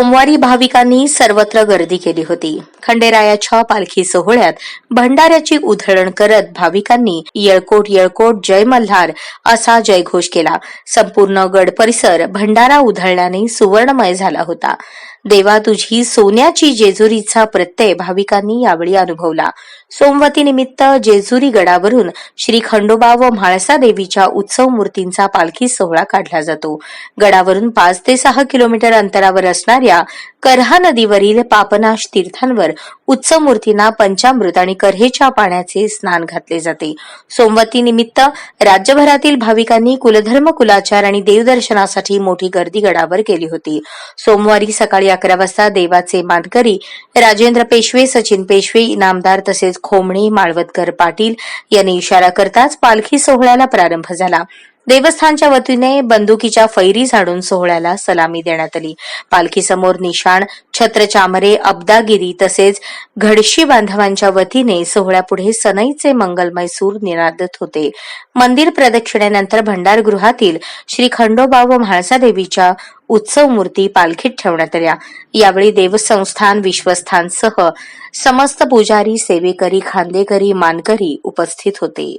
सोमवारी भाविकांनी सर्वत्र गर्दी केली होती. खंडेरायाच्या पालखी सोहळ्यात भंडाऱ्याची उधळण करत भाविकांनी येळकोट येळकोट जय मल्हार असा जयघोष केला. संपूर्ण गड परिसर भंडारा उधळल्याने सुवर्णमय झाला होता. देवा तुझी सोन्याची जेजुरीचा प्रत्यय भाविकांनी यावेळी अनुभवला. सोमवती निमित्त जेजुरी गडावरून श्री खंडोबा व म्हाळसा देवीच्या उत्सव मूर्तींचा पालखी सोहळा काढला जातो. गडावरून पाच ते सहा किलोमीटर अंतरावर असणाऱ्या करहा नदीवरील पापनाश तीर्थांवर उत्सव मूर्तींना पंचामृत आणि कऱ्हेच्या पाण्याचे स्नान घातले जाते. सोमवती निमित्त राज्यभरातील भाविकांनी कुलधर्म कुलाचार आणि देवदर्शनासाठी मोठी गर्दी गडावर केली होती. सोमवारी सकाळी अकरा वाजता देवाचे मानकरी राजेंद्र पेशवे सचिन पेशवे इनामदार तसेच खोमणे माळवतकर पाटील यांनी इशारा करताच पालखी सोहळ्याला प्रारंभ झाला. देवस्थानच्या वतीने बंदुकीच्या फैरी झाडून सोहळ्याला सलामी देण्यात आली. पालखीसमोर निशाण छत्रचामरे अब्दागिरी तसेच घडशी बांधवांच्या वतीने सोहळ्यापुढे सनईचे मंगलमय सूर निनादत होते. मंदिर प्रदक्षिणेनंतर भंडारगृहातील श्री खंडोबा व म्हाळसादेवीच्या उत्सव मूर्ती पालखीत ठेवण्यात आल्या. यावेळी देवस्थान विश्वस्थानसह समस्त पुजारी सेवेकरी खांदेकरी मानकरी उपस्थित होते.